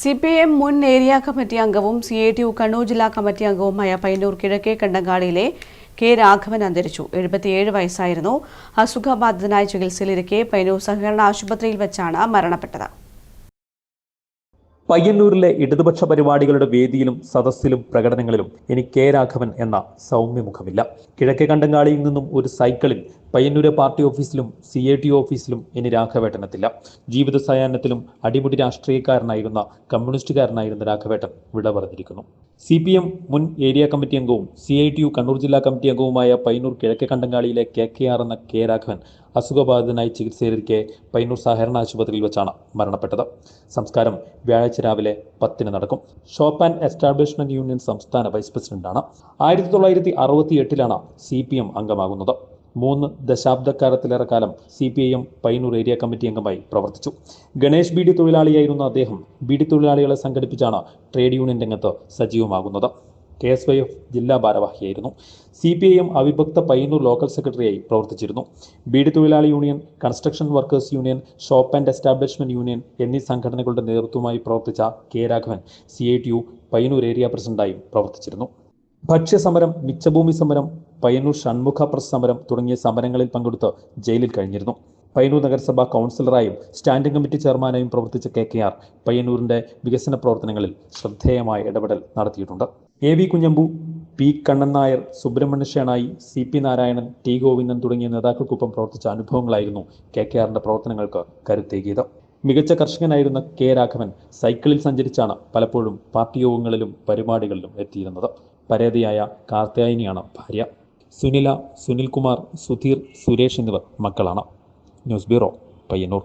C P M മുൻ area committee അംഗവും C I T U Kannur ജില്ലാ committee അംഗവുമായ പയ്യന്നൂർ കിഴക്കേ കണ്ടങ്ങാടിയിലെ കെ രാഘവൻ അന്തരിച്ചു. എഴുപത്തിയേഴ് വയസ്സായിരുന്നു. അസുഖബാധിതനായി ചികിത്സയിലിരിക്കെ പയ്യന്നൂർ സഹകരണ ആശുപത്രിയിൽ വെച്ചാണ് മരണപ്പെട്ടത്. പയ്യന്നൂരിലെ ഇടതുപക്ഷ പരിപാടികളുടെ വേദിയിലും സദസ്സിലും പ്രകടനങ്ങളിലും ഇനി കെ രാഘവൻ എന്ന സൗമ്യമുഖമില്ല. കിഴക്കേ കണ്ടങ്ങാളിയിൽ നിന്നും ഒരു സൈക്കിളിൽ പയ്യന്നൂരെ പാർട്ടി ഓഫീസിലും സി എ ടി ഓഫീസിലും ഇനി രാഘവേട്ടനെത്തില്ല. ജീവിത സായാഹ്നത്തിലും അടിമുടി രാഷ്ട്രീയക്കാരനായിരുന്ന കമ്മ്യൂണിസ്റ്റുകാരനായിരുന്ന രാഘവേട്ടൻ വിട പറഞ്ഞിരിക്കുന്നു. സി പി എം മുൻ ഏരിയ കമ്മിറ്റി അംഗവും C I T U Kannur ജില്ലാ കമ്മിറ്റി അംഗവുമായ പയ്യന്നൂർ കിഴക്കേ കണ്ടങ്ങാളിയിലെ കെ കെ ആർ എന്ന കെ രാഘവൻ അസുഖബാധിതനായി ചികിത്സയിലിരിക്കെ പയ്യന്നൂർ സഹകരണ ആശുപത്രിയിൽ വെച്ചാണ് മരണപ്പെട്ടത്. സംസ്കാരം വ്യാഴാഴ്ച രാവിലെ പത്തിന് നടക്കും. ഷോപ്പ് ആൻഡ് എസ്റ്റാബ്ലിഷ്മെന്റ് യൂണിയൻ സംസ്ഥാന വൈസ് പ്രസിഡന്റാണ്. ആയിരത്തി തൊള്ളായിരത്തി അറുപത്തി എട്ടിലാണ് സി പി എം അംഗമാകുന്നത്. മൂന്ന് ദശാബ്ദക്കാലത്തിലേറെ കാലം C P I M Payyanur area committee അംഗമായി പ്രവർത്തിച്ചു. ഗണേഷ് ബീഡി തൊഴിലാളിയായിരുന്ന അദ്ദേഹം ബീഡി തൊഴിലാളികളെ സംഘടിപ്പിച്ചാണ് ട്രേഡ് യൂണിയൻ രംഗത്ത് സജീവമാകുന്നത്. കെ എസ് വൈ എഫ് ജില്ലാ ഭാരവാഹിയായിരുന്നു. സി പി ഐ എം അവിഭക്ത പയ്യന്നൂർ ലോക്കൽ സെക്രട്ടറിയായി പ്രവർത്തിച്ചിരുന്നു. ബീഡി തൊഴിലാളി union construction workers union shop and establishment union എന്നീ സംഘടനകളുടെ നേതൃത്വമായി പ്രവർത്തിച്ച K Raghavan C I T U Payyanur area പ്രസിഡന്റായും പ്രവർത്തിച്ചിരുന്നു. ഭക്ഷ്യസമരം മിച്ചഭൂമി സമരം പയ്യന്നൂർ ഷൺമുഖ പ്രസ് സമരം തുടങ്ങിയ സമരങ്ങളിൽ പങ്കെടുത്ത് ജയിലിൽ കഴിഞ്ഞിരുന്നു. പയ്യന്നൂർ നഗരസഭാ കൗൺസിലറായും സ്റ്റാൻഡിംഗ് കമ്മിറ്റി ചെയർമാനായും പ്രവർത്തിച്ച കെ കെ ആർ പയ്യന്നൂരിന്റെ വികസന പ്രവർത്തനങ്ങളിൽ ശ്രദ്ധേയമായ ഇടപെടൽ നടത്തിയിട്ടുണ്ട്. A V Kunhambu P Kannan Nair Subrahmanya Shenoy C P Narayanan T Govindan തുടങ്ങിയ നേതാക്കൾക്കൊപ്പം പ്രവർത്തിച്ച അനുഭവങ്ങളായിരുന്നു കെ കെ ആറിന്റെ പ്രവർത്തനങ്ങൾക്ക് കരുത്തേകിയത്. മികച്ച കർഷകനായിരുന്ന കെ രാഘവൻ സൈക്കിളിൽ സഞ്ചരിച്ചാണ് പലപ്പോഴും പാർട്ടി യോഗങ്ങളിലും പരിപാടികളിലും എത്തിയിരുന്നത്. പരേതിയായ കാർത്തിയായനിയാണ് ഭാര്യ. സുനില സുനിൽകുമാർ സുധീർ സുരേഷ് എന്നിവർ മക്കളാണ്. News bureau Payyanur.